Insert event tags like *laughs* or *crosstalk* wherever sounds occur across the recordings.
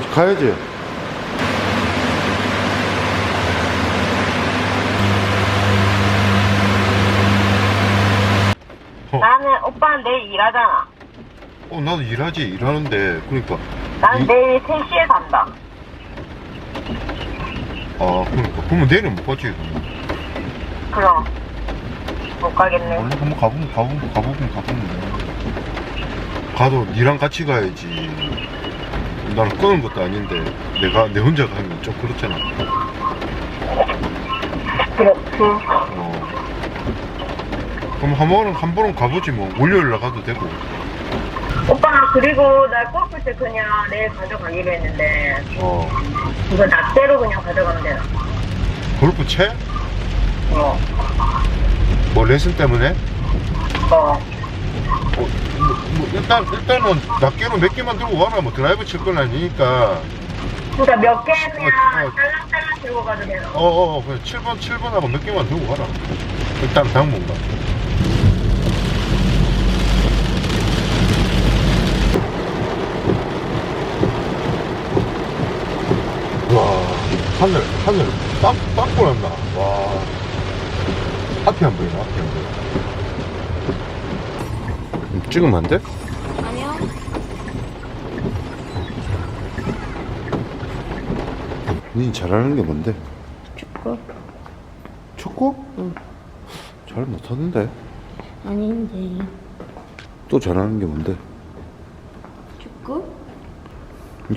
아직 가야지. 나는 오빠는 내일 일하잖아. 어, 나도 일하지, 일하는데. 그러니까. 난 이- 내일 3시에 간다. 아, 그러니까. 그러면 내일은 못 가지. 그러면. 그럼. 못 가겠네. 원래 한번 가보면, 가보면, 가보면, 가보면. 돼. 가도 니랑 같이 가야지. 나는 끄는 것도 아닌데, 내가, 내 혼자 가면 좀 그렇잖아. 그렇지. 어. 그럼 한 번은, 한 번은 가보지 뭐. 월요일 날 가도 되고. 오빠, 그리고 나 골프 때 그냥 내일 가져가기로 했는데, 어. 이거 납대로 그냥 가져가면 되나? 골프 채? 어. 뭐, 레슨 때문에? 어. 어, 뭐, 뭐 일단, 일단은 낱개로 몇 개만 들고 가라. 뭐 드라이브 칠 건 아니니까. 그러니까 몇 개 그냥 어, 어. 딸랑딸랑 들고 가도 되나? 어, 어, 그냥 7번, 7번하고 몇 개만 들고 가라. 일단 당분간. 와, 하늘, 하늘, 딱, 딱 보였나? 와. 앞이 안 보이나? 앞이 안 보여. 찍으면 안 돼? 아니요. 니 잘하는 게 뭔데? 축구? 축구? 응. 잘 못하는데. 아닌데. 또 잘하는 게 뭔데? 축구?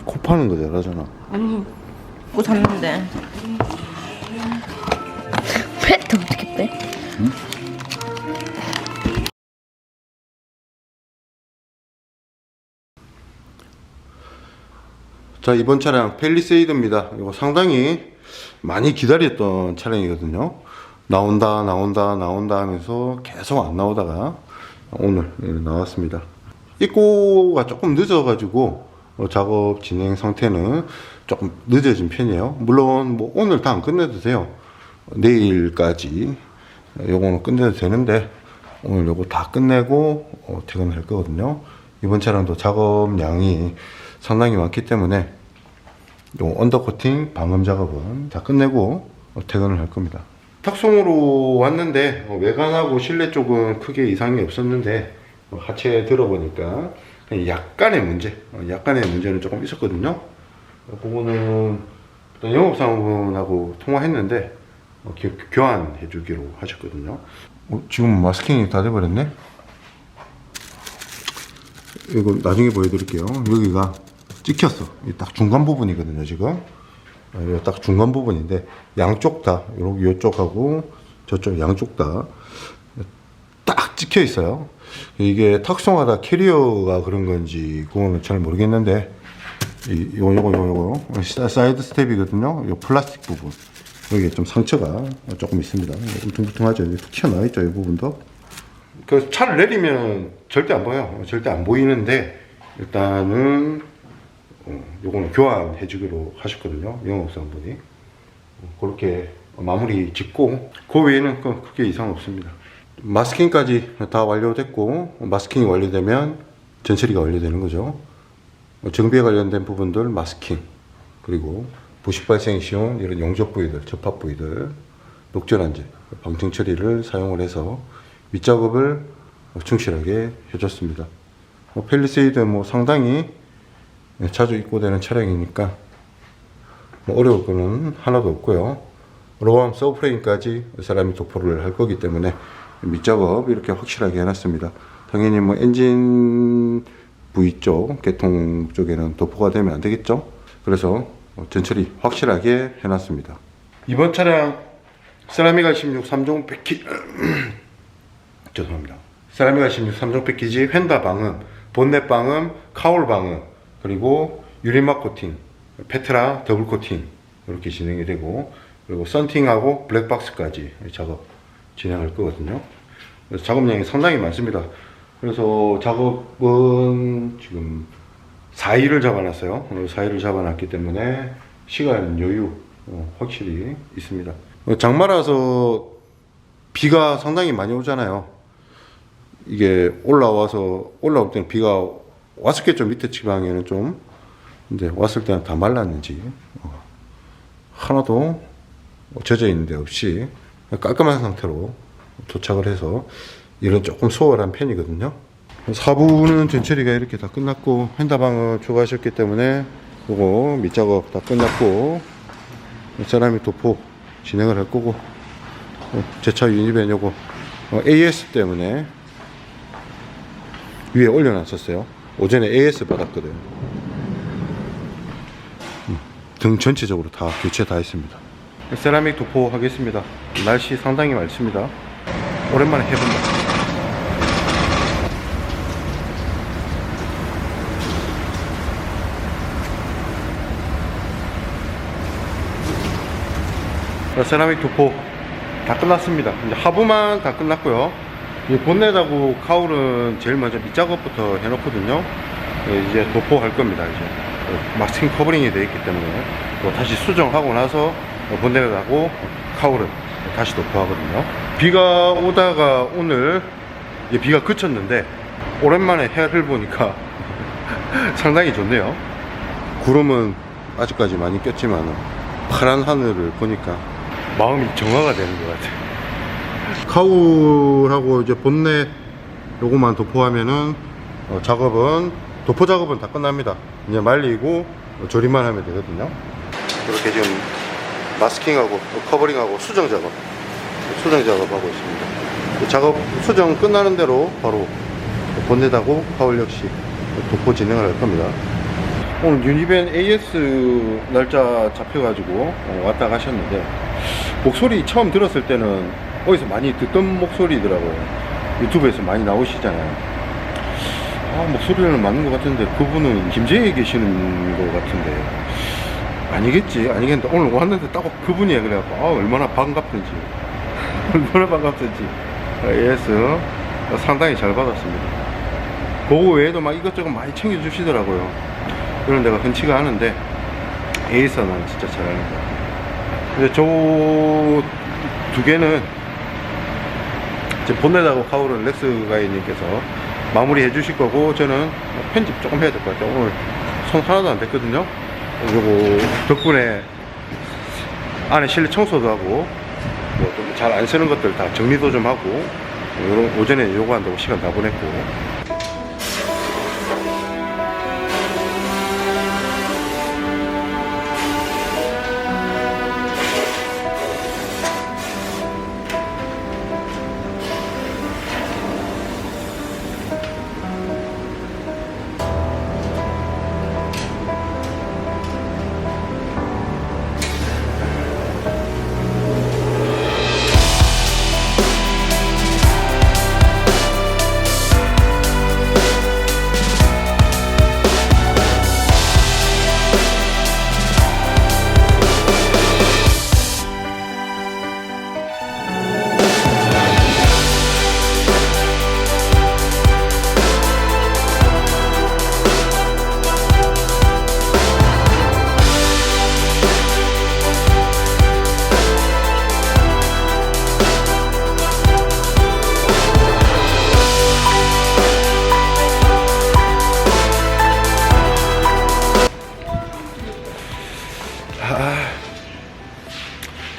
코 파는 거 잘하잖아. 아니. 뭐 잤는데. 패트 어떻게 빼? 자 이번 차량 펠리세이드입니다. 이거 상당히 많이 기다렸던 차량이거든요. 나온다 나온다 나온다 하면서 계속 안 나오다가 오늘 예, 나왔습니다. 입고가 조금 늦어 가지고 어, 작업 진행 상태는 조금 늦어진 편이에요. 물론 뭐 오늘 다 안 끝내도 돼요. 내일까지 요거는 끝내도 되는데 오늘 요거 다 끝내고 어, 퇴근할 거거든요. 이번 차량도 작업량이 상당히 많기 때문에 요 언더코팅 방음 작업은 다 끝내고 어, 퇴근을 할 겁니다. 탁송으로 왔는데 어, 외관하고 실내 쪽은 크게 이상이 없었는데 어, 하체 들어보니까 약간의 문제, 어, 약간의 문제는 조금 있었거든요. 어, 그거는 일단 영업사원분하고 통화했는데 어, 교- 교환해 주기로 하셨거든요. 어, 지금 마스킹이 다 돼버렸네. 이거 나중에 보여드릴게요. 여기가 찍혔어. 이딱 중간 부분이거든요, 지금. 아, 딱 중간 부분인데 양쪽 다 요렇게 요쪽하고 저쪽 양쪽 다 딱 찍혀 있어요. 이게 탁송하다 캐리어가 그런 건지 그거는 잘 모르겠는데 이 요거 요거 요거 사이드 스텝이거든요. 요 플라스틱 부분 여기 좀 상처가 조금 있습니다. 울퉁불퉁하죠. 여기 툭 튀어나와 있죠, 이 부분도. 그 차를 내리면 절대 안 보여. 절대 안 보이는데 일단은 어, 요거는 교환해 주기로 하셨거든요. 영업사분이. 어, 그렇게 마무리 짓고 그 외에는 그 크게 이상 없습니다. 마스킹까지 다 완료됐고 마스킹이 완료되면 전처리가 완료되는 거죠. 어, 정비에 관련된 부분들 마스킹 그리고 부식 발생 시용 이런 용접 부위들, 접합 부위들, 녹전환제, 방청 처리를 사용을 해서 밑작업을 충실하게 해줬습니다. 뭐 펠리세이드 뭐 상당히 자주 입고되는 차량이니까 뭐 어려울 거는 하나도 없고요. 로암 서브프레임까지 사람이 도포를 할 거기 때문에 밑작업 이렇게 확실하게 해놨습니다. 당연히 뭐 엔진 부위 쪽, 개통 쪽에는 도포가 되면 안 되겠죠. 그래서 전처리 확실하게 해놨습니다. 이번 차량 세라미가 16 3종 패키 죄송합니다. 세라미가 16 3종 패키지 휀다 방음, 본넷 방음, 카울 방음, 그리고 유리막 코팅, 페트라 더블 코팅 이렇게 진행이 되고 그리고 썬팅하고 블랙박스까지 작업 진행할 거거든요. 그래서 작업량이 상당히 많습니다. 그래서 작업은 지금 4일을 잡아놨어요. 4일을 잡아놨기 때문에 시간 여유 어, 확실히 있습니다. 어, 장마라서 비가 상당히 많이 오잖아요. 이게 올라와서 올라올 때는 비가 왔었겠죠 밑에 지방에는 좀 이제 왔을 때는 다 말랐는지 어, 하나도 젖어 있는 데 없이 깔끔한 상태로 도착을 해서 일은 조금 수월한 편이거든요. 4부는 전처리가 이렇게 다 끝났고 핸다방을 추가하셨기 때문에 요거 밑작업 다 끝났고 세라믹 도포 진행을 할 거고 어, 제차 유니벤 요거 어, AS 때문에 위에 올려놨었어요. 오전에 AS 받았거든. 음, 등 전체적으로 다 교체 다 했습니다. 세라믹 도포 하겠습니다. 날씨 상당히 맑습니다. 오랜만에 해본다. 자, 세라믹 도포 다 끝났습니다. 이제 하부만 다 끝났고요. 이 본넷하고 카울은 제일 먼저 밑작업부터 해놓거든요. 예, 이제 도포할 겁니다. 이제 어, 마스킹 커버링이 되어 있기 때문에 또 다시 수정하고 나서 어, 본넷하고 카울은 다시 도포하거든요. 비가 오다가 오늘 비가 그쳤는데 오랜만에 해를 보니까 *laughs* 상당히 좋네요. 구름은 아직까지 많이 꼈지만 파란 하늘을 보니까 마음이 정화가 되는 것 같아요. 카울하고 이제 본넷 요거만 도포하면은 어, 작업은 도포 작업은 다 끝납니다. 이제 말리고 어, 조립만 하면 되거든요. 이렇게 지금 마스킹하고 어, 커버링하고 수정 작업, 수정 작업하고 있습니다. 그 작업 수정 끝나는 대로 바로 본넷하고 카울 역시 도포 진행을 할 겁니다. 오늘 유니벤 AS 날짜 잡혀가지고 어, 왔다 가셨는데 목소리 처음 들었을 때는 어디서 많이 듣던 목소리더라고요. 유튜브에서 많이 나오시잖아요. 아, 목소리는 맞는 것 같은데 그분은 김제에 계시는 것 같은데 아니겠지 아니겠는데 오늘 왔는데 딱 그분이야 그래갖고 아 얼마나 반갑든지 *laughs* 얼마나 반갑든지 AS 상당히 잘 받았습니다. 그거 외에도 막 이것저것 많이 챙겨주시더라고요. 그런 데가 흔치가 않은데 에이서는 진짜 잘하는 것 같아요. 근데 저 두 개는 지금 본넷하고 카울은 렉스 가이님께서 마무리해 주실 거고 저는 편집 조금 해야 될 것 같아요. 오늘 손 하나도 안 댔거든요. 요거 덕분에 안에 실내 청소도 하고 뭐잘안 쓰는 것들 다 정리도 좀 하고 오전에 요거 한다고 시간 다 보냈고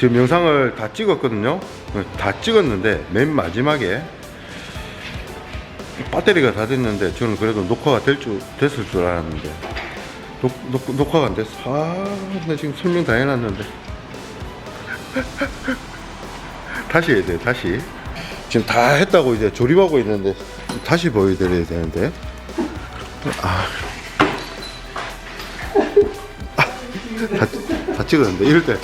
지금 영상을 다 찍었거든요. 다 찍었는데 맨 마지막에 배터리가 다 됐는데 저는 그래도 녹화가 될 줄, 됐을 줄 알았는데 녹, 녹, 녹화가 안 됐어. 아, 나 지금 설명 다 해놨는데 *laughs* 다시 해야 돼. 다시 지금 다 했다고 이제 조립하고 있는데 다시 보여드려야 되는데 아, 다, 다 찍었는데 이럴 때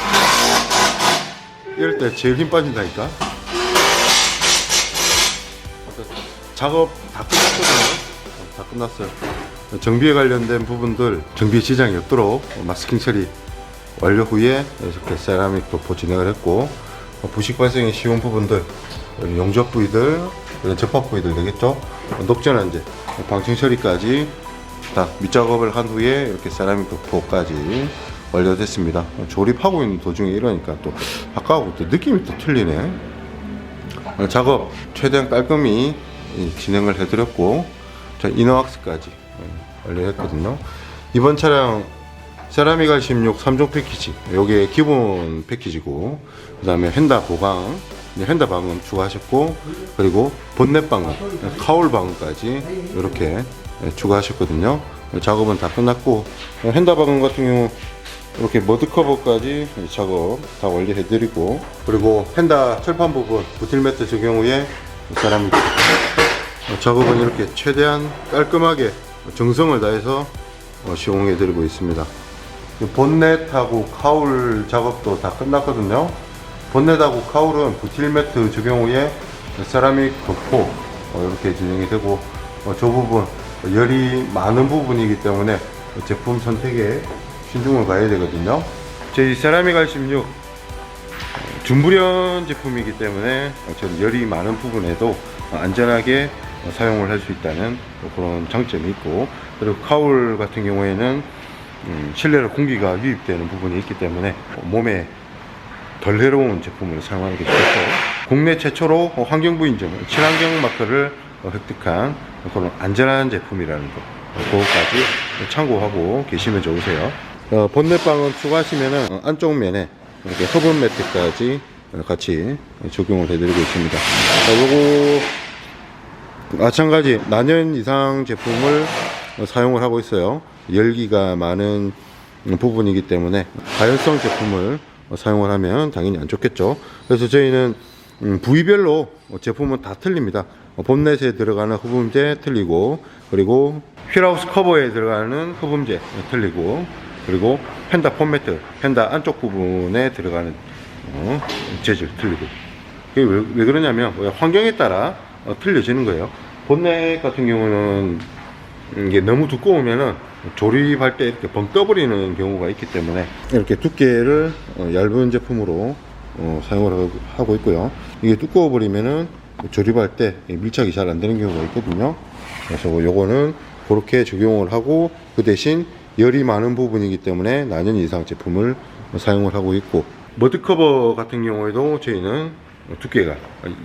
이럴 때 제일 힘 빠진다니까. 작업 다 끝났거든요. 다 끝났어요. 정비에 관련된 부분들 정비 지장이 없도록 마스킹 처리 완료 후에 이렇게 세라믹 도포 진행을 했고 부식 발생이 쉬운 부분들 용접 부위들 이런 접합 부위들 되겠죠. 녹전은 이제 방충 처리까지 다 밑작업을 한 후에 이렇게 세라믹 도포까지 완료됐습니다. 조립하고 있는 도중에 이러니까 또 아까하고 또 느낌이 또 틀리네. 어, 작업 최대한 깔끔히 이, 진행을 해드렸고 자, 이너왁스까지 어, 완료했거든요. 이번 차량 세라믹 R16 3종 패키지 요게 기본 패키지고 그 다음에 핸다 보강 핸다 방음 추가하셨고 그리고 본넷 방음 카울 방음까지 이렇게 추가하셨거든요 작업은 다 끝났고 핸다 방음 같은 경우 이렇게 머드 커버까지 작업 다 완료해 드리고 그리고 핸다 철판 부분 부틸 매트 적용 후에 어, 작업은 이렇게 최대한 깔끔하게 정성을 다해서 어, 시공해 드리고 있습니다. 이 본넷하고 카울 작업도 다 끝났거든요. 본넷하고 카울은 부틸 매트 적용 후에 세라믹 덮고 어, 이렇게 진행이 되고 어, 저 부분 열이 많은 부분이기 때문에 제품 선택에 신중을 가해야 되거든요. 저희 세라믹 R16 준불연 제품이기 때문에 열이 많은 부분에도 안전하게 사용을 할 수 있다는 그런 장점이 있고 그리고 카울 같은 경우에는 음, 실내로 공기가 유입되는 부분이 있기 때문에 몸에 덜 해로운 제품을 사용하는 게 좋죠. 국내 최초로 환경부 인증, 친환경 마크를 획득한 그런 안전한 제품이라는 거, 그것까지 참고하고 계시면 좋으세요. 어, 본넷방은 추가하시면은 어, 안쪽 면에 이렇게 허브 매트까지 같이 적용을 해드리고 있습니다. 자, 요거 마찬가지 난연 이상 제품을 어, 사용을 하고 있어요. 열기가 많은 부분이기 때문에 가연성 제품을 어, 사용을 하면 당연히 안 좋겠죠. 그래서 저희는 음, 부위별로 어, 제품은 다 틀립니다. 어, 본넷에 들어가는 흡음재 틀리고 그리고 휠하우스 커버에 들어가는 흡음재 틀리고 그리고 펜다 폼매트 펜다 안쪽 부분에 들어가는 어, 재질 틀리고 이게 왜, 왜 그러냐면 뭐 환경에 따라 어, 틀려지는 거예요. 본넷 같은 경우는 이게 너무 두꺼우면은 조립할 때 이렇게 벙 떠버리는 경우가 있기 때문에 이렇게 두께를 어, 얇은 제품으로 어, 사용을 하고 있고요. 이게 두꺼워 버리면은 조립할 때 밀착이 잘 안 되는 경우가 있거든요. 그래서 요거는 그렇게 적용을 하고 그 대신 열이 많은 부분이기 때문에 난연 이상 제품을 사용을 하고 있고 머드 커버 같은 경우에도 저희는 두께가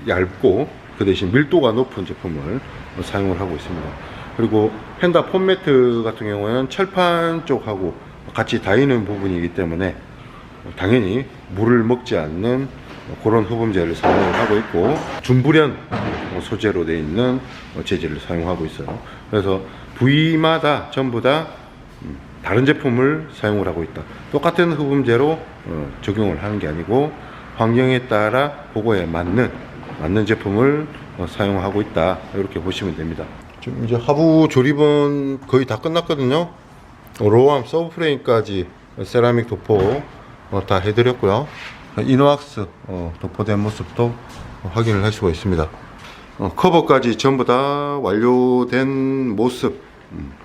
얇고 그 대신 밀도가 높은 제품을 사용을 하고 있습니다. 그리고 펜다 폼매트 같은 경우에는 철판 쪽하고 같이 닿이는 부분이기 때문에 당연히 물을 먹지 않는 그런 흡음재를 사용을 하고 있고 준불연 소재로 되어 있는 재질을 사용하고 있어요. 그래서 부위마다 전부 다 음, 다른 제품을 사용을 하고 있다. 똑같은 흡음재로 어, 적용을 하는 게 아니고 환경에 따라 그거에 맞는 맞는 제품을 어, 사용하고 있다. 이렇게 보시면 됩니다. 지금 이제 하부 조립은 거의 다 끝났거든요. 어, 로암 서브프레임까지 세라믹 도포 어, 다 해드렸고요. 이노악스 어, 도포된 모습도 확인을 할 수가 있습니다. 어, 커버까지 전부 다 완료된 모습. 음,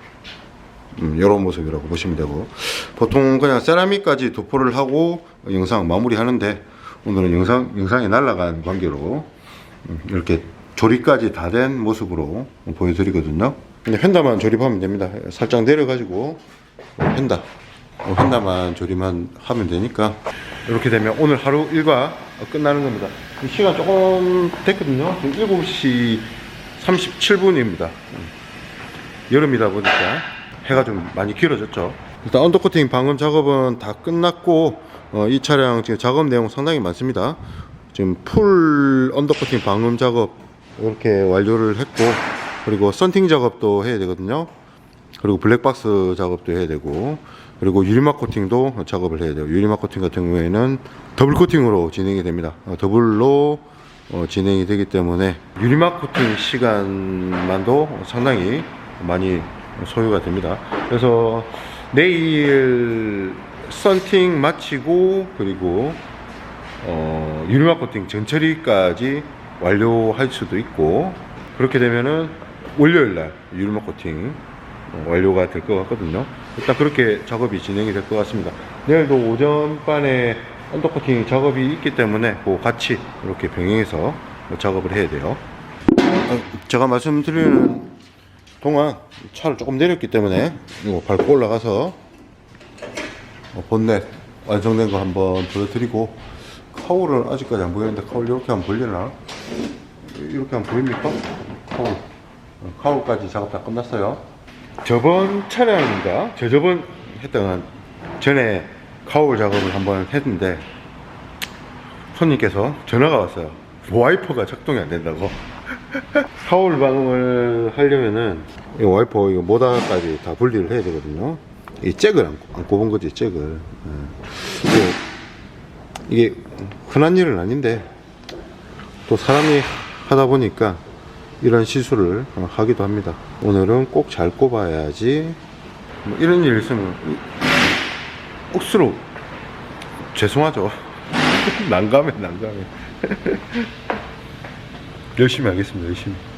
이런 모습이라고 보시면 되고 보통 그냥 세라믹까지 도포를 하고 영상 마무리하는데 오늘은 영상 영상이 날아간 관계로 음, 이렇게 조립까지 다 된 모습으로 보여드리거든요. 펜다만 조립하면 됩니다. 살짝 내려가지고 펜다 어, 펜다만 조립만 하면 되니까 이렇게 되면 오늘 하루 일과 끝나는 겁니다. 시간 조금 됐거든요. 지금 7시 37분입니다. 여름이다 보니까 해가 좀 많이 길어졌죠. 일단 언더코팅 방음 작업은 다 끝났고 어, 이 차량 지금 작업 내용 상당히 많습니다. 지금 풀 언더코팅 방음 작업 이렇게 완료를 했고 그리고 썬팅 작업도 해야 되거든요. 그리고 블랙박스 작업도 해야 되고 그리고 유리막 코팅도 작업을 해야 돼요. 유리막 코팅 같은 경우에는 더블 코팅으로 진행이 됩니다. 어, 더블로 어, 진행이 되기 때문에 유리막 코팅 시간만도 상당히 많이 소요가 됩니다. 그래서 내일 썬팅 마치고 그리고 어, 유리막 코팅 전처리까지 완료할 수도 있고 그렇게 되면은 월요일 날 유리막 코팅 어, 완료가 될 것 같거든요. 일단 그렇게 작업이 진행이 될 것 같습니다. 내일도 오전반에 언더코팅 작업이 있기 때문에 그 같이 이렇게 병행해서 작업을 해야 돼요. 어, 제가 말씀드리는 동안 차를 조금 내렸기 때문에 이거 밟고 올라가서 어, 본넷 완성된 거 한번 보여드리고 카울은 아직까지 안 보이는데 카울 이렇게 하면 보이려나? 이렇게 하면 보입니까? 카울 어, 카울까지 작업 다 끝났어요 저번 차량인가? 저 저번 했던 전에 카울 작업을 한번 했는데 손님께서 전화가 왔어요. 와이퍼가 작동이 안 된다고. 카울 방음을 하려면은 이 와이퍼 이거 모다까지 다 분리를 해야 되거든요. 이 잭을 안, 안 꼽은 거지 잭을. 예. 이게, 이게 흔한 일은 아닌데 또 사람이 하다 보니까 이런 어, 하기도 합니다. 오늘은 꼭 잘 꼽아야지. 뭐 이런 일 있으면 이- 억수로 죄송하죠. *laughs* 난감해, 난감해. *laughs* 열심히 하겠습니다, 열심히.